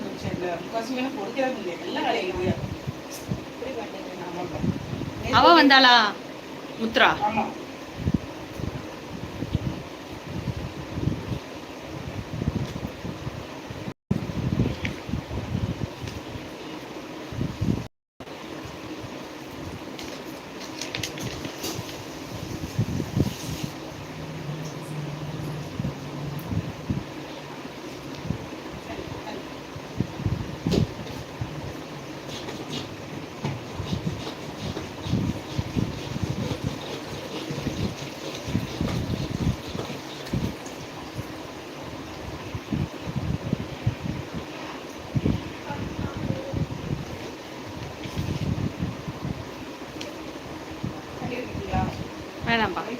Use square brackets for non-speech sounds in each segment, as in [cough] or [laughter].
பிரச்சனை இல்லை முக்காசி வேணும் பொடிக்கிறது இல்லை எல்லாம் கலையில அவ வந்தாளா? முத்ரா? ஆமா.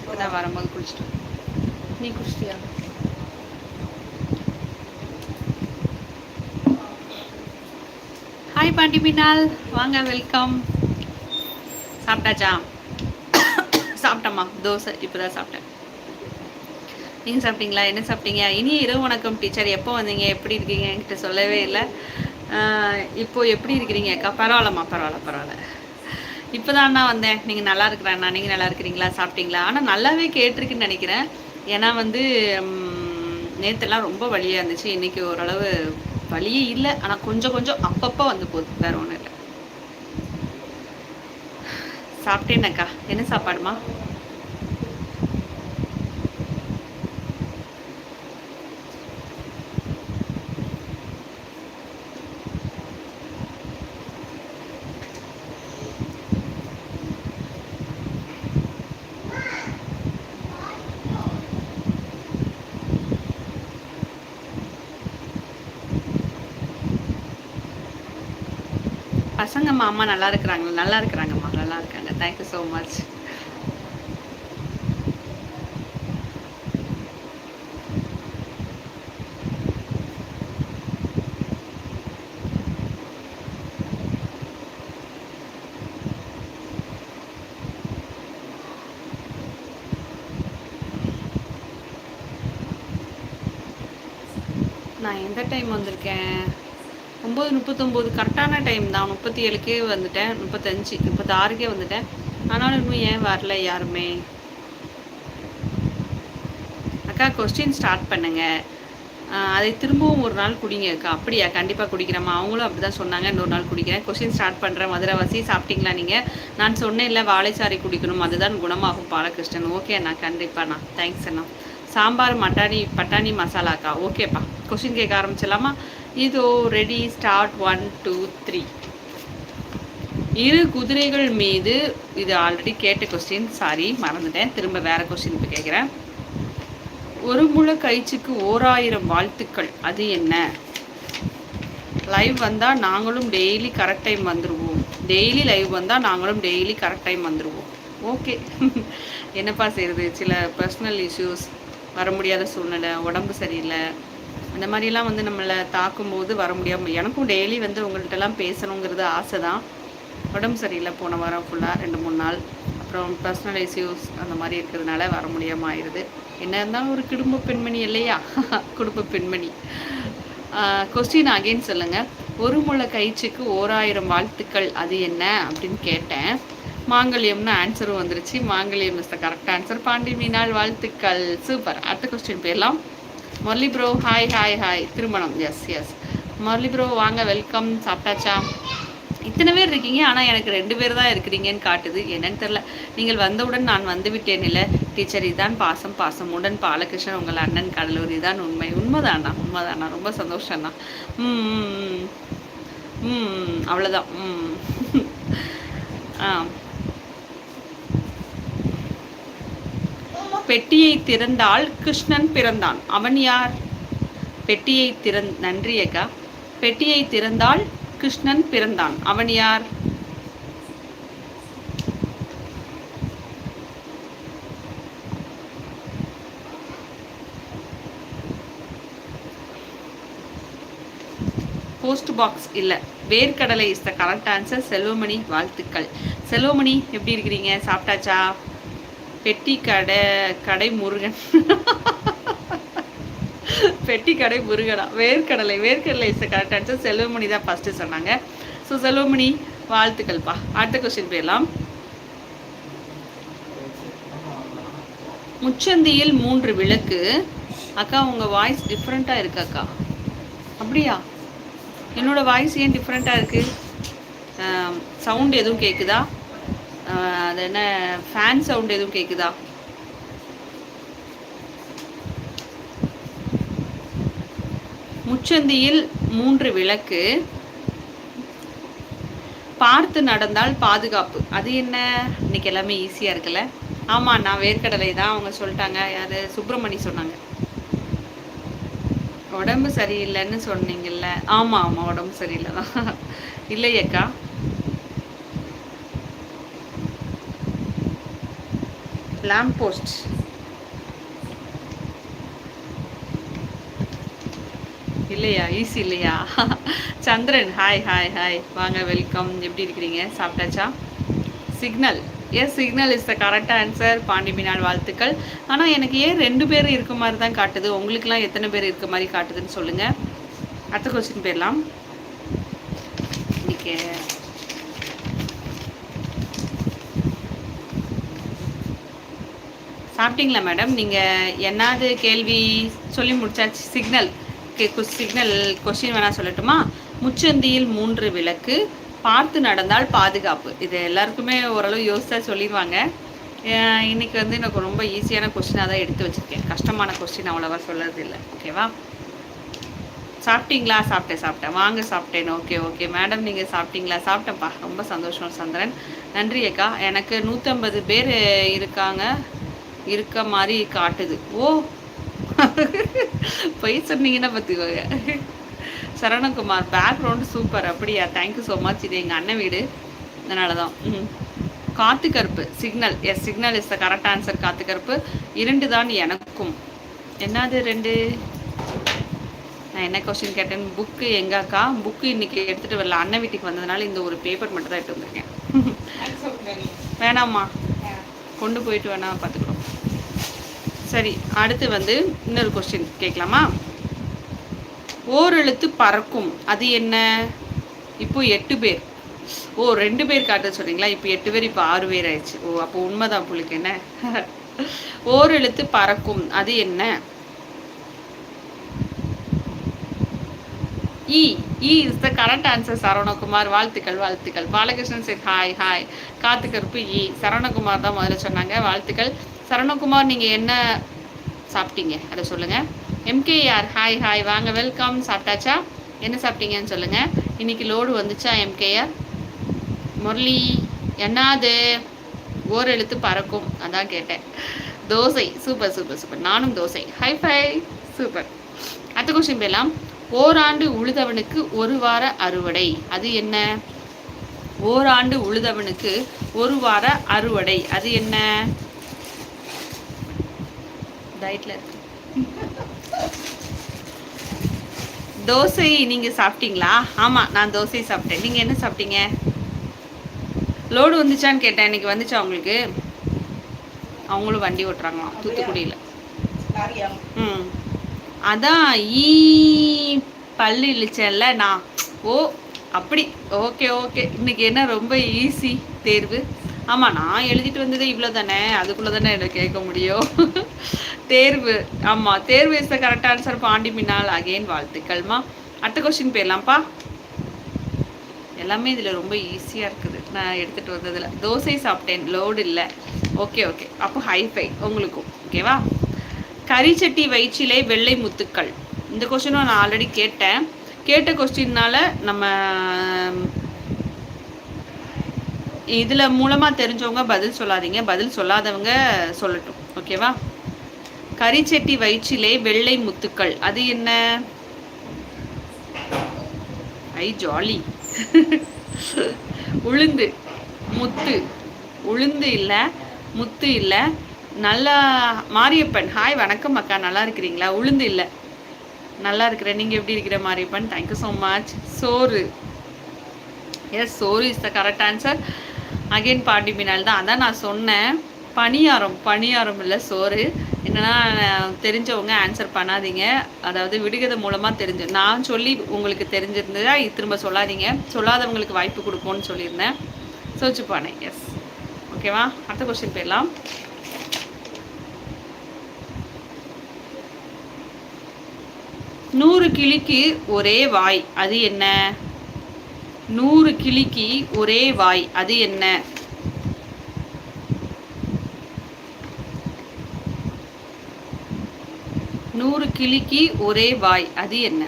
வேணாம்ப்பா இப்பதான் வரும்போது குடிச்சிட்டு நீ குடிச்சிட்டியா ஹாய் பாண்டி பின்னால் வாங்க வெல்கம் சாப்பிட்டாச்சா? சாப்பிட்டம்மா. தோசை இப்போதான் சாப்பிட்டேன். நீங்கள் சாப்பிட்டீங்களா? என்ன சாப்பிட்டீங்க? இனி இரவு வணக்கம் டீச்சர் எப்போ வந்தீங்க? எப்படி இருக்கீங்க? என்கிட்ட சொல்லவே இல்லை. ஆஹ் இப்போ எப்படி இருக்கிறீங்க? அக்கா பரவாயில்லம்மா பரவாயில்ல பரவாயில்ல. இப்போதான் அண்ணா வந்தேன். நீங்கள் நல்லா இருக்கிறேண்ணா. நீங்கள் நல்லா இருக்கிறீங்களா? சாப்பிட்டீங்களா? ஆனால் நல்லாவே கேட்டிருக்குன்னு நினைக்கிறேன். ஏன்னா வந்து நேற்றுலாம் ரொம்ப வலியாக இருந்துச்சு. இன்றைக்கி ஓரளவு வழியே இல்லை. ஆனால் கொஞ்சம் கொஞ்சம் அப்பப்போ வந்து போகுது. வேறு ஒன்றும் இல்லை. சாப்பிட்டேனக்கா. என்ன சாப்பாடுமா? பசங்கம்மா அம்மா நல்லா இருக்கிறாங்களா நல்லா இருக்கிறாங்கம்மா நல்லா இருக்காங்க. தேங்க்யூ ஸோ மச் நான் எந்த டைம் வந்திருக்கேன்? முப்பத்தொம்போது கரெக்டான டைம் தான். முப்பத்தி ஏழுக்கே வந்துட்டேன். முப்பத்தஞ்சு முப்பத்தாறுக்கே வந்துட்டேன். ஆனாலும் இன்னும் ஏன் வரல யாருமே? அக்கா கொஸ்டின் ஸ்டார்ட் பண்ணுங்க. அதை திரும்பவும் ஒரு நாள் குடிங்க அக்கா. அப்படியா? கண்டிப்பாக குடிக்கிறேம்மா அவங்களும் அப்படி தான் சொன்னாங்க. இன்னொரு நாள் குடிக்கிறேன். கொஸ்டின் ஸ்டார்ட் பண்ணுறேன் மதுரவாசி சாப்பிட்டீங்களா நீங்கள் நான் சொன்னேன் இல்லை வாழைச்சாரி குடிக்கணும். அதுதான் குணமாகும் பாலகிருஷ்ணன். ஓகே அண்ணா கண்டிப்பாண்ணா தேங்க்ஸ் அண்ணா. சாம்பார் மட்டாணி பட்டாணி மசாலாக்கா ஓகேப்பா கொஸ்டின் கேட்க ஆரம்பிச்சிடலாமா? இதோ ready start one two three இரு குதிரைகள் மீது இது ஆல்ரெடி கேட்ட கொஸ்டின் சாரி மறந்துட்டேன். திரும்ப வேற கொஸ்டின் இப்போ கேட்குறேன் ஒரு முழ கயிற்றுக்கு ஓராயிரம் வாழ்த்துக்கள். அது என்ன? லைவ் வந்தால் நாங்களும் டெய்லி கரெக்ட் டைம் வந்துடுவோம் டெய்லி லைவ் வந்தால் நாங்களும் டெய்லி கரெக்ட் டைம் வந்துடுவோம் ஓகே என்னப்பா செய்கிறது சில பர்சனல் இஷ்யூஸ் வர முடியாத சூழ்நிலை உடம்பு சரியில்லை. அந்த மாதிரிலாம் வந்து நம்மளை தாக்கும்போது வர முடியாமல் எனக்கும் டெய்லி வந்து உங்கள்கிட்டலாம் பேசணுங்கிறது ஆசை தான் உடம்பு சரியில்லை போன வாரம் ஃபுல்லாக ரெண்டு மூணு நாள். அப்புறம் பர்சனல் இஷ்யூஸ் அந்த மாதிரி இருக்கிறதுனால வர முடியாமல் ஆயிடுது என்ன இருந்தாலும் ஒரு குடும்ப பெண்மணி இல்லையா? [laughs] குடும்ப பெண்மணி. கொஸ்டின் அகைன் சொல்லுங்கள் ஒரு முளை கயிற்றுக்கு ஓராயிரம் வாழ்த்துக்கள் அது என்ன அப்படின்னு கேட்டேன். மாங்கல்யம்னு ஆன்சரும் வந்துருச்சு. மாங்கல்யம் is the correct answer Pandi Meenal வாழ்த்துக்கள். சூப்பர் அடுத்த கொஸ்டின் போயிடலாம் Murali bro hi hi hi திருமணம். எஸ் எஸ் முரளி ப்ரோ வாங்க வெல்கம் சாப்பிட்டாச்சா? இத்தனை பேர் இருக்கீங்க ஆனால் எனக்கு ரெண்டு பேர் தான் இருக்கிறீங்கன்னு காட்டுது. என்னன்னு தெரில நீங்கள் வந்தவுடன் நான் வந்து விட்டேன் இல்லை. டீச்சர் இதான் பாசம் பாசம். உடன் பாலகிருஷ்ணன் உங்கள் அண்ணன் கடலூர். இதான் உண்மை. உண்மைதாண்ணா உண்மைதாண்ணா ரொம்ப சந்தோஷம்ண்ணா ம் ம், ம். அவ்வளோதான் ம். [laughs] ஆ. பெட்டியை திறந்தால் கிருஷ்ணன் பிறந்தான். அவன் யார்? பெட்டியை திறந் நன்றி அக்கா. பெட்டியை திறந்தால் கிருஷ்ணன் பிறந்தான். அவன் யார்? போஸ்ட் பாக்ஸ் இல்லை. வேர்க்கடலை is the correct answer Selvamani வாழ்த்துக்கள். செல்வமணி எப்படி இருக்கிறீங்க? சாப்பிட்டாச்சா? பெட்டி கடை கடை முருகன். பெட்டி கடை முருகனா. வேர்க்கடலை வேர்க்கடலை இஸ் கரெக்ட் ஆன்சர் செல்வமணி தான் ஃபஸ்ட்டு சொன்னாங்க. ஸோ செல்வமணி வாழ்த்துக்கள்ப்பா. அடுத்த கொஸ்டின் போயிடலாம். முச்சந்தியில் மூன்று விளக்கு. அக்கா உங்கள் வாய்ஸ் டிஃப்ரெண்ட்டாக இருக்கு அக்கா. அப்படியா? என்னோட வாய்ஸ் ஏன் டிஃப்ரெண்ட்டாக இருக்குது சவுண்ட் எதுவும் கேட்குதா அது என்ன ஃபேன் சவுண்ட் எதுவும் கேட்குதா முச்சந்தியில் மூன்று விளக்கு. பார்த்து நடந்தால் பாதுகாப்பு. அது என்ன? இன்னைக்கு எல்லாமே ஈஸியாக இருக்குல்ல? ஆமாம் நான் வேர்க்கடலை தான் அவங்க சொல்லிட்டாங்க. அது சுப்பிரமணி சொன்னாங்க. உடம்பு சரியில்லைன்னு சொன்னீங்கல்ல? ஆமாம் ஆமாம் உடம்பு சரியில்லை தான். [laughs] இல்லையக்கா லேம்ப் போஸ்ட் இல்லையா? ஈஸி இல்லையா? [laughs] சந்திரன் ஹாய் ஹாய் ஹாய் வாங்க வெல்கம் எப்படி இருக்கிறீங்க? சாப்பிட்டாச்சா? Signal yes signal is the correct answer Pandi Meenal வாழ்த்துக்கள். ஆனால் எனக்கு ஏன் ரெண்டு பேர் இருக்க மாதிரி தான் காட்டுது? உங்களுக்குலாம் எத்தனை பேர் இருக்க மாதிரி காட்டுதுன்னு சொல்லுங்கள் அடுத்த கொஸ்டின் போயிடலாம். இன்றைக்கி சாப்பிட்டீங்களா மேடம் நீங்கள் என்னது கேள்வி சொல்லி முடிச்சாச்சு? சிக்னல் சிக்னல் கொஸ்டின் வேணால் சொல்லட்டுமா? முச்சந்தியில் மூன்று விளக்கு பார்த்து நடந்தால் பாதுகாப்பு. இது எல்லாருக்குமே ஓரளவு யோசிச்சா சொல்லிடுவாங்க. இன்றைக்கி வந்து எனக்கு ரொம்ப ஈஸியான கொஸ்டினாக தான் எடுத்து வச்சிருக்கேன். கஷ்டமான கொஸ்டின் அவ்வளோவா சொல்லறது இல்லை ஓகேவா சாப்பிட்டீங்களா? சாப்பிட்டேன் சாப்பிட்டேன். வாங்க சாப்பிட்டேன். ஓகே ஓகே மேடம் நீங்கள் சாப்பிட்டீங்களா? சாப்பிட்டேன்ப்பா. ரொம்ப சந்தோஷம் சந்திரன். நன்றி அக்கா. எனக்கு நூற்றம்பது பேர் இருக்காங்க. இருக்க மாதிரி காட்டுது. ஓ பொய் சொன்னீங்கன்னா பார்த்துக்கோங்க. சரவணகுமார் பேக்ரவுண்டு சூப்பர் அப்படியா? தேங்க்யூ ஸோ மச் இது எங்கள் அண்ணன் வீடு. அதனால தான் ம் காத்து கருப்பு signal yes signal is the correct answer காத்து கருப்பு இரண்டு தான் எனக்கும். என்னது ரெண்டு? நான் என்ன கொஸ்டின் கேட்டேன்? புக்கு எங்காக்கா புக்கு இன்னைக்கு எடுத்துகிட்டு வரல. அண்ணன் வீட்டுக்கு வந்ததுனால இந்த ஒரு பேப்பர் மட்டும் தான் எடுத்து வந்திருக்கேன் வேணாம்மா. கொண்டு போயிட்டு வேணா பார்த்துக்குறோம் சரி அடுத்து வந்து இன்னொரு கொஸ்டின் கேட்கலாமா? ஓரெழுத்து பறக்கும் அது என்ன? இப்போ எட்டு பேர். ஓ ரெண்டு பேர் காட்ட சொன்னீங்களா? இப்போ எட்டு பேர் இப்போ ஆறு பேர் ஆயிடுச்சு. ஓ அப்போ உண்மைதான் புள்ளிக்கு என்ன? ஓரெழுத்து பறக்கும் அது என்ன? இ இ is the current answer Saravanakumar. வாழ்த்துக்கள் வாழ்த்துக்கள். பாலகிருஷ்ணன் சரி ஹாய் ஹாய் காத்துக்கருப்பு இ e. சரவணகுமார் தான் முதல்ல சொன்னாங்க. வாழ்த்துக்கள். சரணகுமார் நீங்கள் என்ன சாப்பிட்டீங்க? அதை சொல்லுங்கள் எம்கேஆர் ஹாய் ஹாய் வாங்க வெல்கம் சாப்பிட்டாச்சா? என்ன சாப்பிட்டீங்கன்னு சொல்லுங்கள் இன்னைக்கு லோடு வந்துச்சா எம்கேஆர் முரளி என்னாது? ஓர் எழுத்து பறக்கும். அதான் கேட்டேன். தோசை சூப்பர் சூப்பர் சூப்பர் நானும் தோசை. ஹை ஃபை சூப்பர் அடுத்த கொஸ்டின் போயலாம் ஓராண்டு உழுதவனுக்கு ஒரு வார அறுவடை. அது என்ன? ஓராண்டு உழுதவனுக்கு ஒரு வார அறுவடை. அது என்ன? டயட்ல இருக்கு. தோசை நீங்க சாப்பிட்டீங்களா? ஆமா நான் தோசை சாப்பிட்டேன். நீங்க என்ன சாப்பிட்டீங்க? லோடு வந்துச்சான்னு கேட்டேன். இன்னைக்கு வந்துச்சா உங்களுக்கு? அவங்களும் வண்டி ஓட்டுறாங்களாம் தூத்துக்குடியில். ம். அதான் ஈ பல்லு இழிச்சேன்ல நான் ஓ அப்படி ஓகே ஓகே. இன்னைக்கு என்ன ரொம்ப ஈஸி தேர்வு? ஆமாம் நான் எழுதிட்டு வந்ததே இவ்வளோ தானே அதுக்குள்ளே தானே எனக்கு கேட்க முடியும்? தேர்வு ஆமாம் தேர்வு is the correct answer Pandi Meenal again வாழ்த்துக்கள்மா. அடுத்த கொஸ்டின் போயிடலாம்ப்பா. எல்லாமே இதில் ரொம்ப ஈஸியாக இருக்குது. நான் எடுத்துகிட்டு வந்ததில். தோசை சாப்பிட்டேன் லோடு இல்லை. ஓகே ஓகே அப்போ ஹைஃபை உங்களுக்கும் ஓகேவா கரிச்சட்டி வயிற்றிலே வெள்ளை முத்துக்கள். இந்த கொஸ்டினும் நான் ஆல்ரெடி கேட்டேன். கேட்ட கொஸ்டின்னால நம்ம இதில் மூலமாக தெரிஞ்சவங்க பதில் சொல்லாதீங்க. பதில் சொல்லாதவங்க சொல்லட்டும் ஓகேவா கரிச்செட்டி வயிற்றிலே வெள்ளை முத்துக்கள். அது என்ன? ஐ ஜாலி. உளுந்து. முத்து. உளுந்து இல்லை முத்து இல்லை. நல்லா மாரியப்பன். ஹாய் வணக்கம் அக்கா. நல்லா இருக்கிறீங்களா? உளுந்து இல்லை. நல்லா இருக்கிறேன் நீங்கள் எப்படி இருக்கிற Mariappan? Thank you so much சோறு. எஸ் சோறு is the correct answer again Pandi Meenal தான். அதான் நான் சொன்னேன். பணியாரம் பணியாரம் இல்லை சோறு. என்னன்னா தெரிஞ்சவங்க ஆன்சர் பண்ணாதீங்க. அதாவது விடுகதை மூலமாக தெரிஞ்சு நான் சொல்லி உங்களுக்கு தெரிஞ்சிருந்ததா திரும்ப சொல்லாதீங்க. சொல்லாதவங்களுக்கு வாய்ப்பு கொடுப்போம்னு சொல்லியிருந்தேன். சோச்சுப்பானே எஸ் ஓகேவா அடுத்த கொஸ்டின் போயிடலாம். நூறு கிளிக்கு ஒரே வாய் அது என்ன? நூறு கிளிக்கு ஒரே வாய் அது என்ன நூறு கிளிக்கு ஒரே வாய் அது என்ன?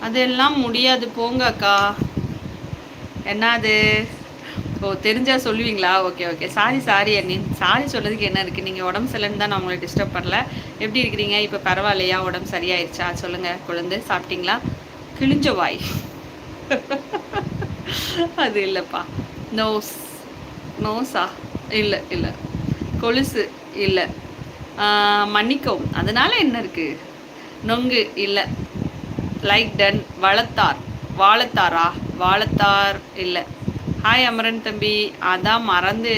அதெல்லாம் முடியாது போங்க அக்கா. என்னது? ஓ தெரிஞ்சா சொல்லுவீங்களா? Okay okay. சாரி சாரி அண்ணி. சாரி சொல்கிறதுக்கு என்ன இருக்குது நீங்கள் உடம்பு சரியில்லைன்னு தான் நான் உங்களை டிஸ்டர்ப் பண்ணல. எப்படி இருக்கிறீங்க? இப்போ பரவாயில்லையா? உடம்பு சரியாயிடுச்சா சொல்லுங்கள் குழந்தை. சாப்பிட்டீங்களா? கிழிஞ்ச வாய். [laughs] அது இல்லைப்பா. நோஸ் நோஸா இல்லை இல்லை. கொலுசு இல்லை. மன்னிக்கவும். அதனால என்ன இருக்குது நொங்கு இல்லை. லைக் டன் வளர்த்தார் வாழத்தாரா? வாழத்தார் இல்லை. ஹாய் அமரன் தம்பி. அதான் மறந்து.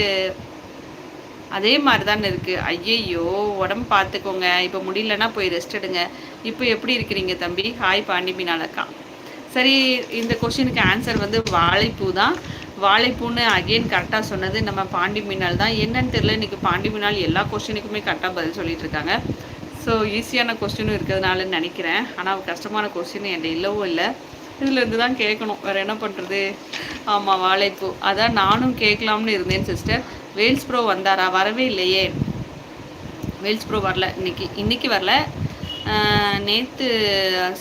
அதே மாதிரி தான் இருக்குது ஐயையோ உடம்பு பார்த்துக்கோங்க. இப்போ முடியலன்னா போய் ரெஸ்ட் எடுங்க. இப்போ எப்படி இருக்கிறீங்க தம்பி? ஹாய் பாண்டி மீனாலக்கா சரி இந்த கொஷினுக்கு ஆன்சர் வந்து வாழைப்பூ தான். வாழைப்பூன்னு அகெயின் கரெக்டாக சொன்னது நம்ம பாண்டி மீனால் தான். என்னன்னு தெரியல இன்றைக்கி பாண்டி மீனால் எல்லா கொஸ்டினுக்குமே கரெக்டாக பதில் சொல்லிட்டு இருக்காங்க. ஸோ ஈஸியான கொஸ்டினும் இருக்கிறதுனாலன்னு நினைக்கிறேன். ஆனால் கஷ்டமான கொஸ்டின் என்கிட்ட இல்லவும் இல்லை. இதுலேருந்து தான் கேட்கணும். வேறு என்ன பண்ணுறது ஆமாம் வாழைப்பூ. அதான் நானும் கேட்கலாம்னு இருந்தேன் சிஸ்டர் வேல்ஸ் ப்ரோ வந்தாரா? வரவே இல்லையே. வேல்ஸ் ப்ரோ வரல. இன்னைக்கு இன்னைக்கு வரல. நேற்று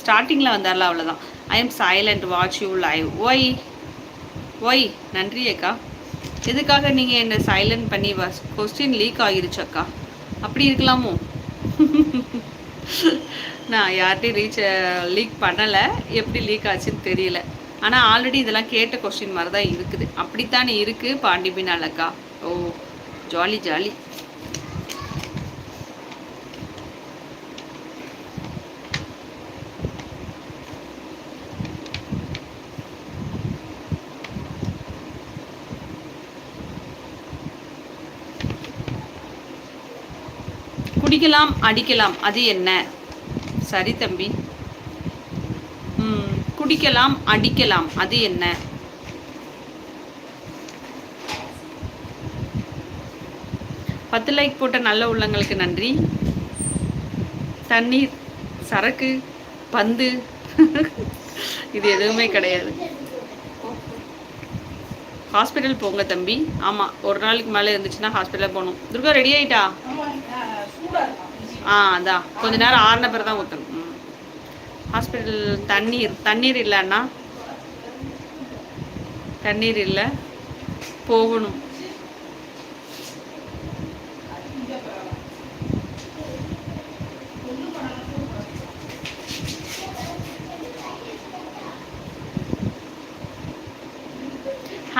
ஸ்டார்டிங்கில் வந்தார்ல அவ்வளோதான் I am silent watch you live why why நன்றி அக்கா. எதுக்காக நீங்கள் என்னை சைலண்ட் பண்ணி வஸ் கொஸ்டின் லீக் ஆகிருச்சு அக்கா? அப்படி இருக்கலாமோ? நான் யார்கிட்டையும் ரீச் லீக் பண்ணலை. எப்படி லீக் ஆச்சுன்னு தெரியல. ஆனால் ஆல்ரெடி இதெல்லாம் கேட்ட கொஸ்டின் மாதிரி தான் இருக்குது. அப்படித்தானே இருக்குது பாண்டிபின் அழகா ஓ ஜாலி ஜாலி குடிக்கலாம் அடிக்கலாம். அது என்ன? சரி தம்பி. ம் குடிக்கலாம் அடிக்கலாம். அது என்ன? பத்து லைக் போட்ட நல்ல உள்ளங்களுக்கு நன்றி. தண்ணீர் சரக்கு பந்து. இது எதுவுமே கிடையாது. ஹாஸ்பிட்டல் போங்க தம்பி. ஆமாம் ஒரு நாளைக்கு மேலே இருந்துச்சுன்னா ஹாஸ்பிட்டலில் போகணும். துர்கா ரெடி ஆயிட்டா? ஆ அதான் கொஞ்ச நேரம் ஆறின பிறகு தான் ஊற்றணும் ஹாஸ்பிட்டல் தண்ணீர் தண்ணீர் இல்லைன்னா தண்ணீர் இல்லை போகணும்.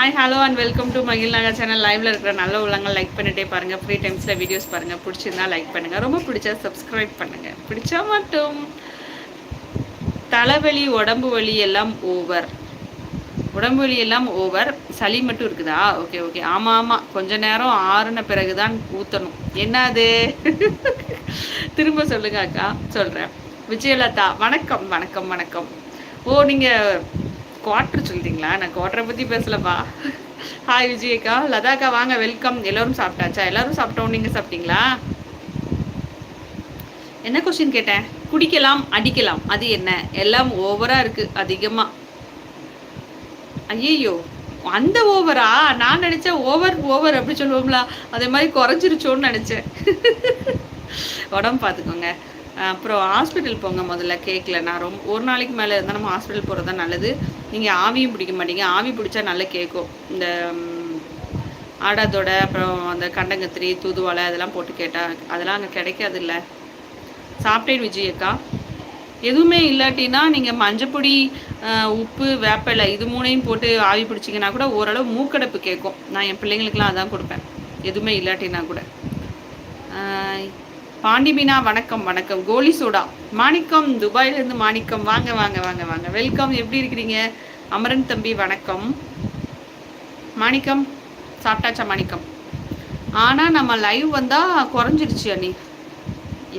Hi hello and welcome to மகிழ் நாகா சேனல் லைவ்ல இருக்கிற நல்ல உள்ளங்கள் லைக் பண்ணிட்டே பாருங்க. ஃப்ரீ டைம்ஸில் வீடியோஸ் பாருங்க. பிடிச்சிருந்தா லைக் பண்ணுங்க. ரொம்ப பிடிச்சா சப்ஸ்கிரைப் பண்ணுங்க. பிடிச்சா மட்டும். தலைவலி உடம்பு வலி எல்லாம் ஓவர் உடம்பு வலி எல்லாம் ஓவர் சளி மட்டும் இருக்குதா? ஓகே ஓகே ஆமாம் ஆமாம் கொஞ்ச நேரம் ஆறுன பிறகு தான் ஊற்றணும் என்னது [laughs] திரும்ப சொல்லுங்க அக்கா. சொல்கிறேன் விஜயலதா வணக்கம் வணக்கம் வணக்கம். ஓ நீங்கள் குவார்ட்ரு சொல்லிட்டீங்களா நான் குவார்ட்டரை பற்றி பேசலப்பா. ஹாய் விஜயக்கா லதாக்கா வாங்க வெல்கம் எல்லோரும் சாப்பிட்டாச்சா? எல்லாரும் சாப்பிட்டோம். நீங்கள் சாப்பிட்டீங்களா? என்ன கொஸ்டின் கேட்டேன்? குடிக்கலாம் அடிக்கலாம். அது என்ன? எல்லாம் ஓவராக இருக்குது அதிகமாக ஐயோ அந்த ஓவரா நான் நினச்சேன் ஓவர் ஓவர் அப்படி சொல்லுவோம்ல. அதே மாதிரி குறைஞ்சிருச்சோன்னு நினச்சேன். உடம்பு பார்த்துக்கோங்க. அப்புறம் ஹாஸ்பிட்டல் போங்க முதல்ல கேட்கல நான் ரொம்ப ஒரு நாளைக்கு மேலே இருந்தால் நம்ம ஹாஸ்பிட்டல் போகிறது தான் நல்லது. நீங்கள் ஆவியும் பிடிக்க மாட்டீங்க. ஆவி பிடிச்சா நல்லா கேட்கும் இந்த ஆடாதோட அப்புறம் அந்த கண்டங்கத்திரி தூதுவலை அதெல்லாம் போட்டு கேட்டால் அதெல்லாம் அங்கே கிடைக்காது இல்லை சாப்பிட்டேன் விஜயக்கா எதுவுமே இல்லாட்டினா நீங்கள் மஞ்சப்பொடி உப்பு வேப்பிலை இது மூணையும் போட்டு ஆவி பிடிச்சிங்கன்னா கூட ஓரளவு மூக்கடைப்பு கேட்கும் நான் என் பிள்ளைங்களுக்கெல்லாம் அதான் கொடுப்பேன். எதுவுமே இல்லாட்டினா கூட. பாண்டிமீனா வணக்கம் வணக்கம். கோலி சோடா. மாணிக்கம் துபாயிலேருந்து மாணிக்கம். வாங்க வாங்க வாங்க வாங்க. வெல்கம். எப்படி இருக்கிறீங்க? அமரன் தம்பி வணக்கம். மாணிக்கம் சாப்பிட்டாச்சா மாணிக்கம்? ஆனால் நம்ம லைவ் வந்தால் குறைஞ்சிருச்சு அண்ணி.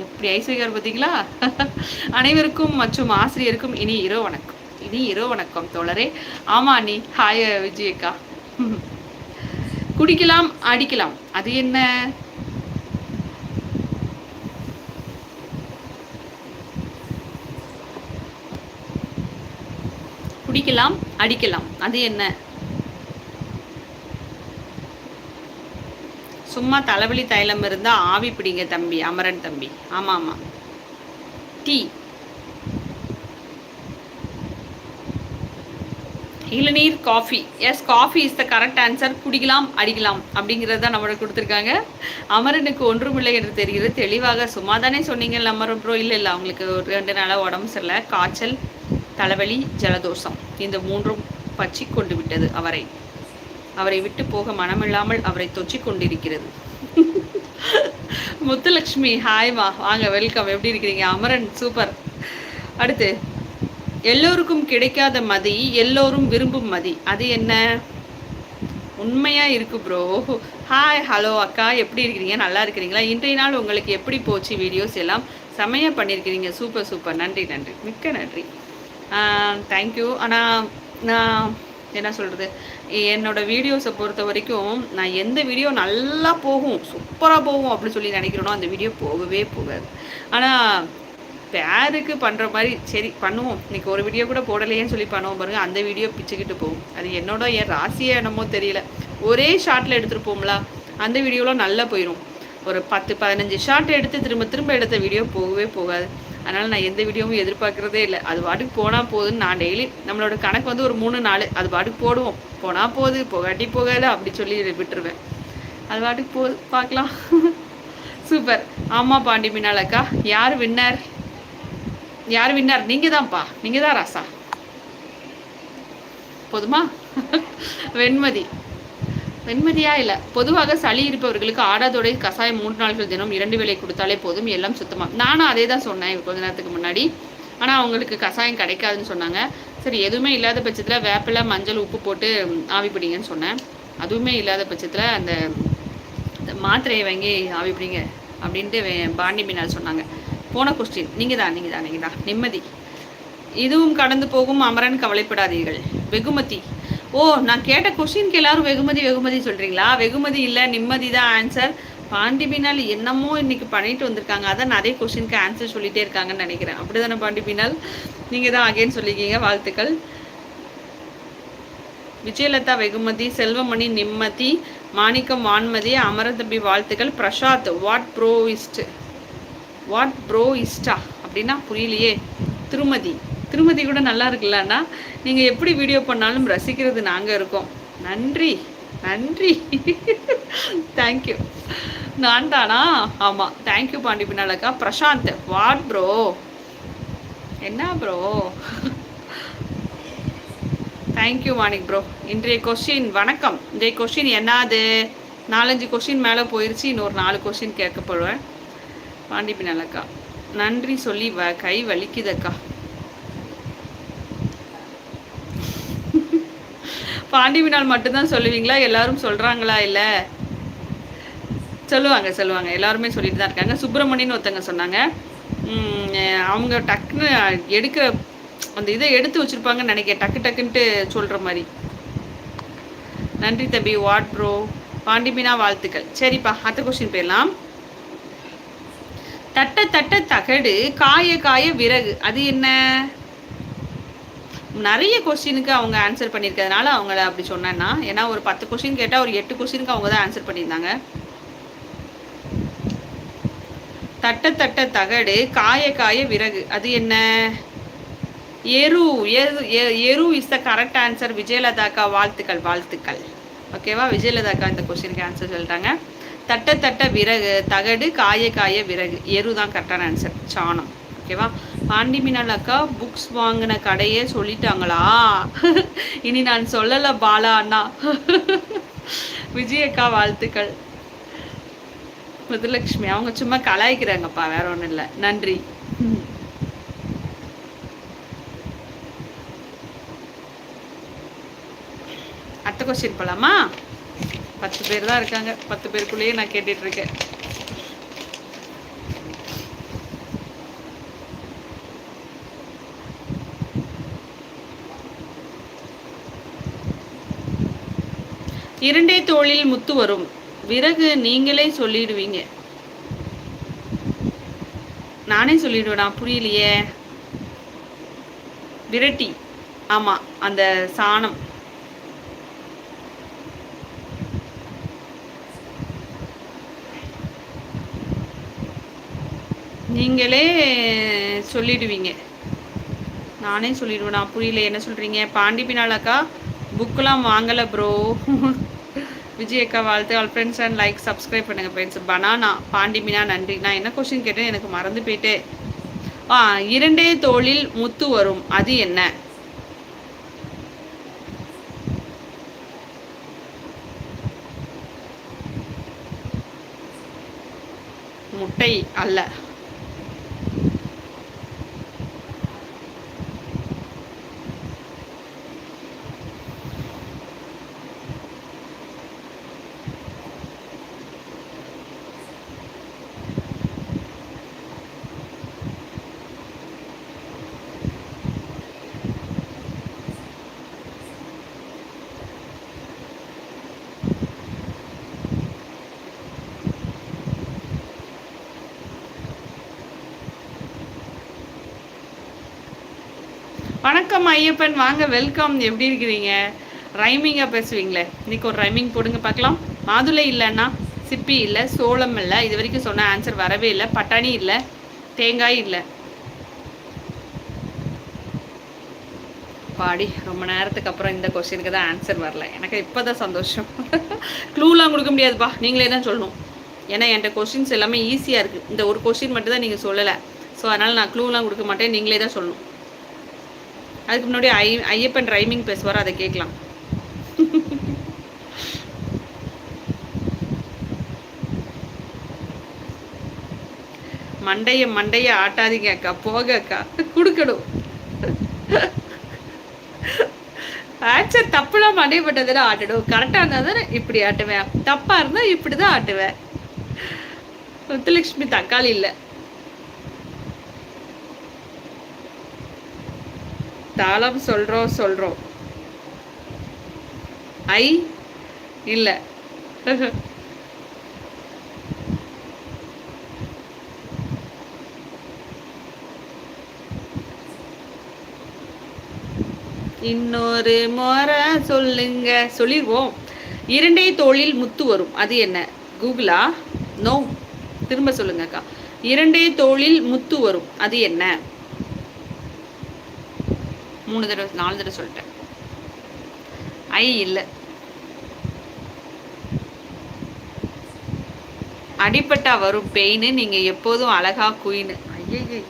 எப்படி ஐஸ்வர்யார் பார்த்தீங்களா? [laughs] அனைவருக்கும் மற்றும் ஆசிரியருக்கும் இனி இரவு வணக்கம். இனி இரவு வணக்கம் தோழரே. ஆமா அண்ணி. ஹாய் விஜயக்கா [laughs] குடிக்கலாம் அடிக்கலாம். அது என்ன? குடிக்கலாம் அடிக்கலாம். அது என்ன? சும்மா தலைவலி தைலம் இருந்தா ஆவி பிடிங்க தம்பி அமரன் தம்பி. ஆமா ஆமா டீ. இளநீர் coffee. Yes coffee is the correct answer குடிக்கலாம் அடிக்கலாம் அப்படிங்கிறது தான் நம்மளோட கொடுத்துருக்காங்க. அமரனுக்கு ஒன்றுமில்லை என்று தெரிகிறது. தெளிவாக சும்மா தானே சொன்னீங்கல்ல அமரன் ப்ரோ இல்லை இல்லை. அவங்களுக்கு ஒரு ரெண்டு நாளாக உடம்பு சரியில்லை. காய்ச்சல் தலைவலி ஜலதோஷம். இந்த மூன்றும் பற்றி கொண்டு விட்டது அவரை. அவரை விட்டு போக மனமில்லாமல் அவரை தொச்சி கொண்டிருக்கிறது. முத்துலக்ஷ்மி ஹாய்மா வாங்க வெல்கம் எப்படி இருக்கிறீங்க? அமரன் சூப்பர் அடுத்து எல்லோருக்கும் கிடைக்காத மதி எல்லோரும் விரும்பும் மதி. அது என்ன? உண்மையா இருக்கு ப்ரோ ஹாய் ஹலோ அக்கா. எப்படி இருக்கிறீங்க? நல்லா இருக்கிறீங்களா? இன்றைய நாள் உங்களுக்கு எப்படி போச்சு? வீடியோஸ் எல்லாம் செமையாக பண்ணியிருக்கிறீங்க. சூப்பர் சூப்பர் நன்றி நன்றி. மிக்க நன்றி. தேங்க்யூ ஆனால் நான் என்ன சொல்கிறது என்னோடய வீடியோஸை பொறுத்த வரைக்கும் நான் எந்த வீடியோ நல்லா போகும் சூப்பராக போகும் அப்படின்னு சொல்லி நினைக்கிறேனோ அந்த வீடியோ போகவே போகாது. ஆனால் பேருக்கு பண்ணுற மாதிரி சரி பண்ணுவோம். இன்றைக்கி ஒரு வீடியோ கூட போடலையேன்னு சொல்லி பண்ணுவோம் பாருங்கள் அந்த வீடியோ பிச்சுக்கிட்டு போகும். அது என்னோட என் ராசியே என்னமோ தெரியல. ஒரே ஷார்ட்டில் எடுத்துகிட்டு போம்ல அந்த வீடியோலாம் நல்லா போயிடும் ஒரு பத்து பதினஞ்சு ஷார்ட் எடுத்து திரும்ப திரும்ப எடுத்த வீடியோ போகவே போகாது. அதனால் நான் எந்த வீடியோவும் எதிர்பார்க்குறதே இல்லை. அது பாட்டுக்கு போனால் போகுதுன்னு நான் டெய்லி நம்மளோட கணக்கு வந்து ஒரு மூணு நாள் அது பாட்டுக்கு போடுவோம். போனால் போகுது போகாட்டி போகாது அப்படி சொல்லி விட்டுருவேன். அது பாட்டுக்கு போகுது பார்க்கலாம். [laughs] சூப்பர் ஆமாம் பாண்டி மினாலக்கா யார் வின்னர் யார் வின்னார் நீங்கள் தான்ப்பா நீங்கள் தான் ராசா. போதுமா? [laughs] வெண்மதி. வெண்மதியா இல்லை. பொதுவாக சளி இருப்பவர்களுக்கு ஆடாதோடை கசாயம் மூன்று நாள்கள் தினம் இரண்டு வேலை கொடுத்தாலே போதும். எல்லாம் சுத்தமா. நானும் அதே தான் சொன்னேன் கொஞ்ச நேரத்துக்கு முன்னாடி. ஆனால் அவங்களுக்கு கசாயம் கிடைக்காதுன்னு சொன்னாங்க. சரி எதுவுமே இல்லாத பட்சத்தில் வேப்பிலை மஞ்சள் உப்பு போட்டு ஆவி பிடிங்கன்னு சொன்னேன். அதுவுமே இல்லாத பட்சத்தில் அந்த மாத்திரையை வாங்கி ஆவி பிடிங்க அப்படின்ட்டு பாண்டி மீனால் சொன்னாங்க. போன கொஸ்டின் நீங்கள் தான் நீங்கள் தான் நீங்கள் தான். நிம்மதி. இதுவும் கடந்து போகும் அமரன் கவலைப்படாதீர்கள். வெகுமதி. ஓ நான் கேட்ட கொஷினுக்கு எல்லாரும் வெகுமதி வெகுமதி சொல்கிறீங்களா வெகுமதி இல்லை நிம்மதி தான் ஆன்சர் பாண்டிபினால் என்னமோ இன்னைக்கு பண்ணிட்டு வந்திருக்காங்க. அதான் நிறைய கொஷினுக்கு ஆன்சர் சொல்லிட்டே இருக்காங்கன்னு நினைக்கிறேன். அப்படி தானே பாண்டி நீங்கள் தான் அகேன் சொல்லிக்கிங்க வாழ்த்துக்கள். விஜயலதா வெகுமதி செல்வமணி நிம்மதி மாணிக்கம் வான்மதி அமரதம்பி வாழ்த்துக்கள். பிரசாத் வாட் ப்ரோ இஸ்ட் வாட் ப்ரோ இஸ்டா அப்படின்னா புரியலையே. திருமதி. திருமதி கூட நல்லா இருக்குல்லண்ணா நீங்கள் எப்படி வீடியோ பண்ணாலும் ரசிக்கிறது நாங்கள் இருக்கோம். நன்றி நன்றி. தேங்க்யூ நான் தானா ஆமாம் தேங்க்யூ பாண்டி பின்னாலக்கா. பிரசாந்த் வாட் ப்ரோ என்ன bro thank you Manik bro இன்றைய கொஷின் வணக்கம். இன்றைய கொஷின் என்னது? நாலஞ்சு கொஷின் மேலே போயிடுச்சு இன்னொரு நாலு கொஷின் கேட்கப்படுவேன் பாண்டி பின்னாலக்கா. நன்றி சொல்லி வ கை வலிக்குதக்கா. பாண்டி வினால் மட்டும்தான் சொல்லுவீங்களா? எல்லாரும் சொல்கிறாங்களா இல்லை? சொல்லுவாங்க சொல்லுவாங்க. எல்லாருமே சொல்லிட்டு தான் இருக்காங்க. சுப்பிரமணியன் ஒருத்தங்க சொன்னாங்க. அவங்க டக்குன்னு எடுக்க அந்த இதை எடுத்து வச்சுருப்பாங்கன்னு நினைக்கிறேன். டக்கு டக்குன்ட்டு சொல்கிற மாதிரி. நன்றி தம்பி. வாட் ப்ரோ பாண்டிமினா வாழ்த்துக்கள். சரிப்பா அடுத்த கொஸ்டின் போயிடலாம். தட்ட தட்ட தகடு காய காய விறகு. அது என்ன? நிறைய கொஸ்டினுக்கு அவங்க ஆன்சர் பண்ணியிருக்கிறதுனால அவங்கள அப்படி சொன்னேன்னா ஏன்னா ஒரு பத்து கொஸ்டின் கேட்டால் ஒரு எட்டு கொஸ்டினுக்கு அவங்க தான் ஆன்சர் பண்ணியிருந்தாங்க. தட்ட தட்ட தகடு காய காய விறகு அது என்ன? எரு எரு இஸ் த கரெக்ட் ஆன்சர் விஜயலதாக்கா வாழ்த்துக்கள் வாழ்த்துக்கள். ஓகேவா விஜயலதாக்கா இந்த கொஸ்டினுக்கு ஆன்சர் சொல்லிட்டாங்க. தட்ட தட்ட விறகு தகடு காய காய விறகு எரு தான் கரெக்டான ஆன்சர் சாணம். ஓகேவா பாண்டி மீனால் அக்கா புக்ஸ் வாங்கின கடையே சொல்லிட்டாங்களா? இனி நான் சொல்லலை பாலா அண்ணா. விஜய் அக்கா வாழ்த்துக்கள். முத்துலட்சுமி அவங்க சும்மா கலாய்க்கிறாங்கப்பா வேற ஒன்றும் இல்லை. நன்றி. அடுத்த கொஸ்டின் போலாமா? பத்து பேர் தான் இருக்காங்க. பத்து பேருக்குள்ளேயே நான் கேட்டுட்ருக்கேன் இரண்டே தோளில் முத்து வரும். விறகு நீங்களே சொல்லிடுவீங்க. நானே சொல்லிடுவேனா? புரியலையே. விரட்டி. ஆமா அந்த சாணம். நீங்களே சொல்லிடுவீங்க. நானே சொல்லிடுவேனா? புரியல என்ன சொல்றீங்க? பாண்டி பின்னாலக்கா புக்கெலாம் வாங்கலை ப்ரோ விஜய் அக்கா வாழ்த்து all friends and like subscribe பண்ணுங்கள் ஃப்ரெண்ட்ஸ் பனானா பாண்டி மீனா நன்றி. நான் என்ன கொஸ்டின் கேட்டேன்? எனக்கு மறந்து போயிட்டே. ஆ இரண்டே தோளில் முத்து வரும். அது என்ன? முட்டை அல்ல. வணக்கம் ஐயப்பன் வாங்க வெல்கம் எப்படி இருக்கிறீங்க? ரைமிங்காக பேசுவீங்களே. இன்னைக்கு ஒரு ரைமிங் போடுங்க பார்க்கலாம். மாதுளை இல்லைன்னா சிப்பி இல்லை சோளம் இல்லை இது வரைக்கும் சொன்ன ஆன்சர் வரவே இல்லை. பட்டாணி இல்லை தேங்காய் இல்லை. பாடி ரொம்ப நேரத்துக்கு அப்புறம் இந்த கொஸ்டினுக்கு தான் ஆன்சர் வரல. எனக்கு இப்போ தான் சந்தோஷம் [laughs] க்ளூலாம் கொடுக்க முடியாதுப்பா. நீங்களே தான் சொல்லணும். ஏன்னா என்கிட்ட கொஸ்டின்ஸ் எல்லாமே ஈஸியாக இருக்குது இந்த ஒரு கொஸ்டின் மட்டும் தான் நீங்கள் சொல்லலை. ஸோ அதனால் நான் க்ளூலாம் கொடுக்க மாட்டேன். நீங்களே தான் சொல்லணும். அதுக்கு முன்னாடி ஐ ஐயப்பன் ரைமிங் பேசுவார் அதை கேட்கலாம். மண்டைய மண்டைய ஆட்டாதீங்க அக்கா போக அக்கா கொடுக்கணும். ஆன்சர் தப்புலாம் மண்டையப்பட்டதில் ஆட்டணும் கரெக்டாக இருந்தால் தானே இப்படி ஆட்டுவேன். தப்பாக இருந்தால் இப்படி தான் ஆட்டுவேன். முத்துலட்சுமி தக்காளி இல்லை. தாளம் சொல்கிறோம் சொல்கிறோம் ஐ இல்லை. இன்னொரு முறை சொல்லுங்க. சொல்லிடுவோம் இரண்டே தோளில் முத்து வரும். அது என்ன? கூகுளா? நோ. திரும்ப சொல்லுங்க அக்கா இரண்டே தோளில் முத்து வரும். அது என்ன? மூணு தடவை நாலு தடவை சொல்லிட்டேன். ஐ இல்லை. அடிப்பட்டா வரும் பெயின் நீங்க எப்போதும் அழகா குயின்னு. ஐயே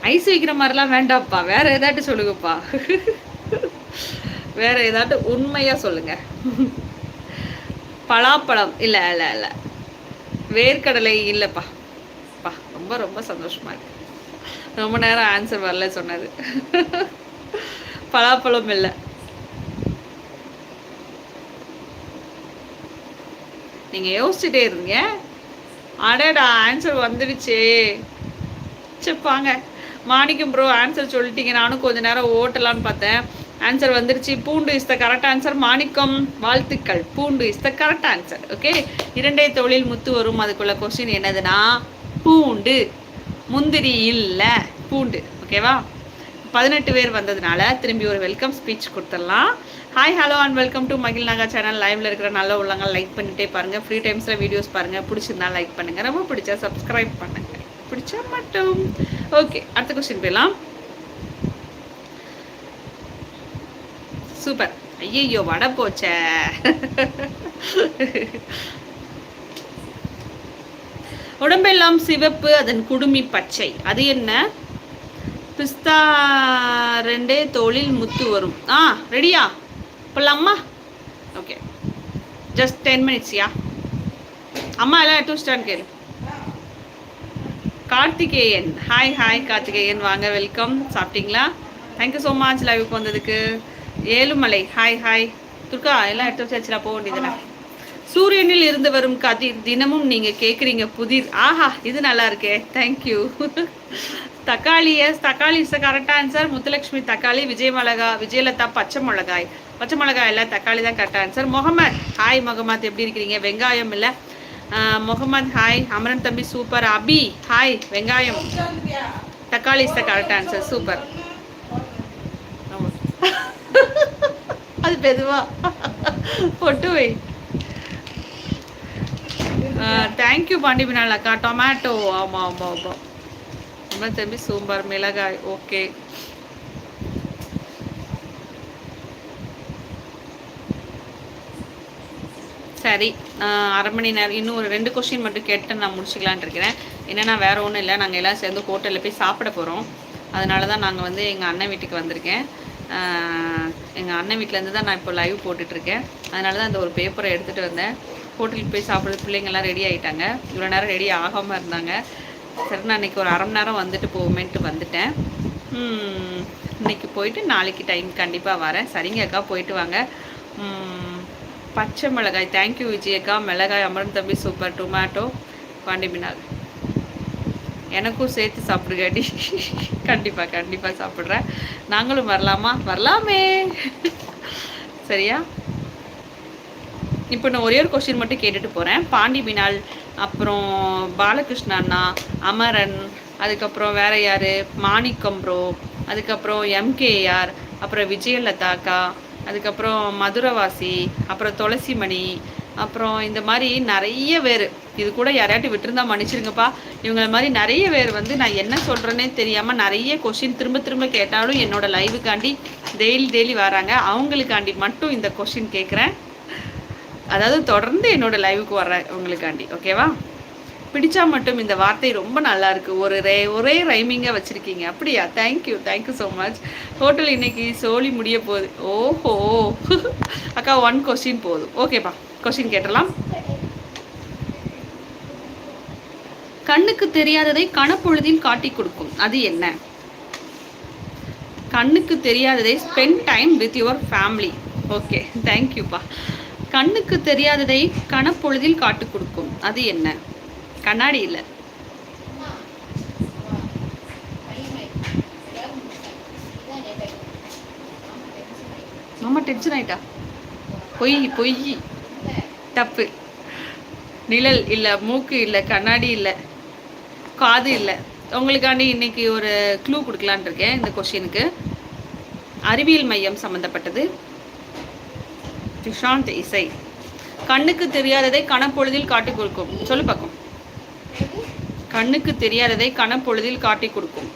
ஐஸ் வைக்கிற மாதிரிலாம் வேண்டாம்ப்பா வேற ஏதாட்டு சொல்லுங்கப்பா. வேற ஏதாட்டு உண்மையா சொல்லுங்க. பலாப்பழம். இல்ல இல்ல இல்ல. வேர்க்கடலை இல்லப்பா. பா ரொம்ப ரொம்ப சந்தோஷமா இருக்கு. ரொம்ப நேரம் ஆன்சர் வரல சொன்னது. பலாப்பழம் இல்லை. நீங்க யோசிச்சுட்டே இருந்தீங்க. அடேடா ஆன்சர் வந்துடுச்சே. செப்பாங்க மாணிக்கம் ப்ரோ ஆன்சர் சொல்லிட்டீங்க. நானும் கொஞ்ச நேரம் ஓட்டலான்னு பார்த்தேன். ஆன்சர் வந்துருச்சு பூண்டு is the correct answer Manickam வாழ்த்துக்கள். பூண்டு is the correct answer okay இரண்டே தொழில் முத்து வரும். அதுக்குள்ள கொஸ்டின் என்னதுன்னா பூண்டு. முந்திரி இல்லை பூண்டு. ஓகேவா பதினெட்டு பேர் வந்ததுனால திரும்பி ஒரு வெல்கம் ஸ்பீச் கொடுத்துடலாம். Hi hello and welcome to மகிழ் நாகா சேனல் லைவ்ல இருக்கிற நல்ல உள்ளவங்க லைக் பண்ணிட்டே பாருங்க. ஃப்ரீ டைம்ஸில் வீடியோஸ் பாருங்க. பிடிச்சிருந்தா லைக் பண்ணுங்க. ரொம்ப பிடிச்சா சப்ஸ்கிரைப் பண்ணுங்க. பிடிச்சா மட்டும். ஓகே அடுத்த கொஸ்டின் போயிடலாம். சூப்பர் ஐயையோ வடை போச்சே. [laughs] உடம்பெல்லாம் சிவப்பு அதன் குடுமி பச்சை. அது என்ன? பிஸ்தா ரெண்டே தோளில் முத்து வரும். ஆ ரெடியா? போலாமா ஓகே. ஜஸ்ட் டென் மினிட்ஸ்யா அம்மா எல்லாம் டூ ஸ்டாண்ட் கேளு. கார்த்திகேயன். Hi hi Karthikeyan. வாங்க வெல்கம் சாப்பிட்டீங்களா? தேங்க்யூ ஸோ மச் லைவுக்கு வந்ததுக்கு. ஏழுமலை. ஹாய் ஹாய் துர்கா எல்லாம் எடுத்து வச்சாச்சுடா போக வேண்டியதுல சூரியனில் இருந்து வரும் கதிர் தினமும் நீங்க கேக்குறீங்க புதிர். ஆஹா இது நல்லா இருக்கே. தேங்க்யூ தக்காளி எஸ் தக்காளி இஸ் கரெக்ட் ஆன்சர் முத்துலட்சுமி தக்காளி விஜய் மிளகா விஜயலதா பச்சை மிளகாய். பச்சை மிளகாய் இல்லை தக்காளி தான் correct answer Mohammed hi Mohammed எப்படி இருக்கிறீங்க? வெங்காயம் இல்லை. முகமது ஹாய் அமரன் தம்பி சூப்பர் அபி ஹாய் வெங்காயம். தக்காளி is the correct answer super அது பெதுவா பொட்டு வை. தேங்க்யூ பாண்டி பினால் அக்கா. டொமேட்டோ ஆமாம் ஆமாம் ஆமாம் அப்புறம் தம்பி சூம்பர் மிளகாய். ஓகே சரி அரை மணி நேரம் இன்னும் ஒரு ரெண்டு கொஸ்டின் மட்டும் கேட்டு நான் முடிச்சுக்கலான்ட்டு இருக்கிறேன். என்னென்னா வேறு ஒன்றும் இல்லை. நாங்கள் எல்லாம் சேர்ந்து ஹோட்டலில் போய் சாப்பிட போகிறோம் அதனால தான் நாங்கள் வந்து எங்கள் அண்ணன் வீட்டுக்கு வந்திருக்கேன். எங்கள் அண்ணன் வீட்டிலேருந்து தான் நான் இப்போ லைவ் போட்டுட்ருக்கேன் அதனால தான் இந்த ஒரு பேப்பரை எடுத்துகிட்டு வந்தேன். ஹோட்டலுக்கு போய் சாப்பிட்றது பிள்ளைங்கள்லாம் ரெடி ஆகிட்டாங்க இவ்வளோ நேரம் ரெடி ஆகாமல் இருந்தாங்க. சரி நான் இன்றைக்கி ஒரு அரை மணி நேரம் வந்துட்டு போவோமேன்ட்டு வந்துட்டேன். இன்றைக்கி இன்னைக்கு போயிட்டு நாளைக்கு டைம் கண்டிப்பாக வரேன். சரிங்க அக்கா போயிட்டு வாங்க. பச்சை மிளகாய். தேங்க்யூ விஜயக்கா மிளகாய் அமரன் தம்பி சூப்பர் டொமேட்டோ பாண்டிமினால் எனக்கும் சேர்த்து சாப்பிடுகாடி கண்டிப்பாக கண்டிப்பாக சாப்பிட்றேன். நாங்களும் வரலாமா? வரலாமே. சரியா? இப்போ நான் ஒரே ஒரு கொஸ்டின் மட்டும் கேட்டுட்டு போகிறேன் பாண்டி பினால் அப்புறம் பாலகிருஷ்ண அண்ணா அமரன் அதுக்கப்புறம் வேற யார்? மாணிக்கம் ப்ரோ அதுக்கப்புறம் எம்கேஆர் அப்புறம் விஜயலதா அக்கா அதுக்கப்புறம் மதுரவாசி அப்புறம் துளசிமணி அப்புறம் இந்த மாதிரி நிறைய பேர். இது கூட யாரையாட்டி விட்டுருந்தா மன்னிச்சிருங்கப்பா. இவங்கள மாதிரி நிறைய பேர் வந்து நான் என்ன சொல்கிறேனே தெரியாமல் நிறைய கொஷின் திரும்ப திரும்ப கேட்டாலும் என்னோடய லைவுக்காண்டி டெய்லி டெய்லி வராங்க. அவங்களுக்காண்டி மட்டும் இந்த கொஷின் கேட்குறேன் அதாவது தொடர்ந்து என்னோட லைவுக்கு வர உங்களுக்காண்டி ஓகேவா பிடிச்சா மட்டும் இந்த வார்த்தை ரொம்ப நல்லா இருக்கு. ஒரு ரே ஒரே ரைமிங்காக வச்சிருக்கீங்க. அப்படியா? Thank you thank you so much hotel இன்னைக்கு சோலி முடிய போகுது. ஓஹோ! [laughs] அக்கா ஒன் கொஸ்டின் போதும். ஓகேப்பா கொஸ்டின் கேட்டலாம் கண்ணுக்கு தெரியாததை கணப்பொழுதில் காட்டி கொடுக்கும். அது என்ன? கண்ணுக்கு தெரியாததை spend time with your family okay தேங்க்யூப்பா கண்ணுக்கு தெரியாததை கணப்பொழுதில் காட்டு கொடுக்கும். அது என்ன? கண்ணாடி இல்லை. ரொம்ப டென்ஷன் ஆயிட்டா? பொய் பொய். தப்பு. நிழல் இல்லை மூக்கு இல்லை கண்ணாடி இல்லை காது இல்லை. உங்களுக்காண்டி இன்னைக்கு ஒரு க்ளூ கொடுக்கலான்னு இருக்கேன் இந்த கொஷினுக்கு அறிவியல் மையம் சம்மந்தப்பட்டது சுஷாந்த் இசை. கண்ணுக்கு தெரியாததை கணப்பொழுதில் காட்டி கொடுக்கும். சொல்லு பக்கம். கண்ணுக்கு தெரியாததை கணப்பொழுதில் காட்டி கொடுக்கும்.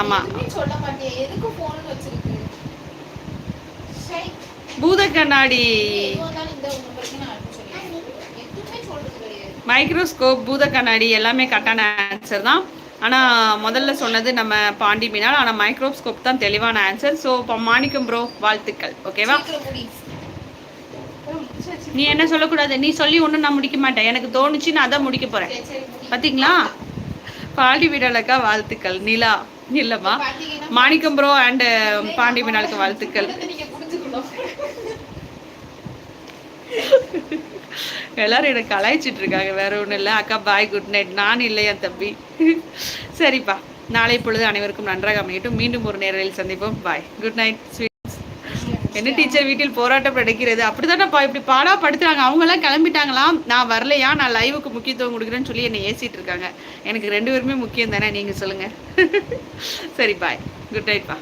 ஆமா. பூத கண்ணாடி மைக்ரோஸ்கோப் பூத கண்ணாடி எல்லாமே கரெக்டான ஆன்சர் தான். ஆனால் முதல்ல சொன்னது நம்ம பாண்டி மீனால் ஆனால் மைக்ரோஸ்கோப் தான் தெளிவான ஆன்சர் ஸோ இப்போ மாணிக்கம் ப்ரோ வாழ்த்துக்கள். ஓகேவா. நீ என்ன சொல்லக்கூடாது? நீ சொல்லி ஒன்றும் நான் முடிக்க மாட்டேன். எனக்கு தோணுச்சு நான் அதான் முடிக்க போகிறேன். பார்த்தீங்களா பாண்டி விடலக்கா வாழ்த்துக்கள். நிலா இல்லைம்மா மாணிக்கம் ப்ரோ அண்டு பாண்டி மீனாளுக்கு வாழ்த்துக்கள். எல்லாரும் எனக்கு கலாய்ச்சிட்டு இருக்காங்க. வேற ஒன்றும் இல்லை. அக்கா பாய் குட் நைட் நான் இல்லை என் தம்பி. சரிப்பா. நாளை பொழுது அனைவருக்கும் நன்றாக அமையட்டும். மீண்டும் ஒரு நேரில் சந்திப்போம். பாய் குட் நைட் ஸ்வீட்ஸ் என்ன டீச்சர் வீட்டில் போராட்டம் நடக்கிறது? அப்படிதானப்பா இப்படி பாடா படுத்துறாங்க. அவங்கெல்லாம் கிளம்பிட்டாங்களாம் நான் வரலையா? நான் லைவுக்கு முக்கியத்துவம் கொடுக்குறேன்னு சொல்லி என்னை ஏசிட்டு இருக்காங்க. எனக்கு ரெண்டு பேருமே முக்கியம் தானே? நீங்கள் சொல்லுங்கள் சரி பாய் குட் நைட்ப்பா